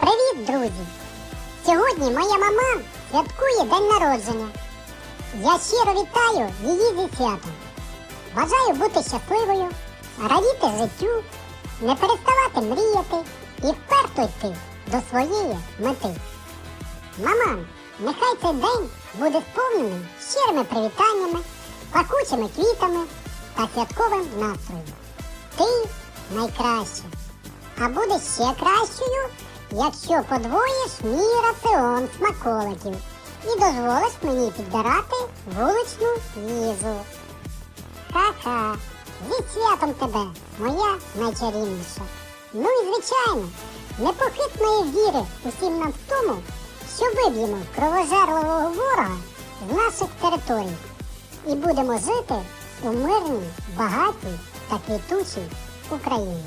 Привіт, друзі! Сьогодні моя мама святкує день народження. Я щиро вітаю її зі святом. Бажаю бути щасливою, радіти життю, не переставати мріяти і вперто йти до своєї мети. Мама, нехай цей день буде сповнений щирими привітаннями, пахучими квітами та святковим настроєм. Ти найкраща. А буде ще кращою, якщо подвоїш мій раціон смаколиків і дозволиш мені підбирати вуличну їжу. Ха-ха, зі святом тебе, моя найчарівніша. Ну і звичайно, непохитної віри усім нам в тому, що виб'ємо кровожерливого ворога з наших територій і будемо жити у мирній, багатій та квітучій Україні.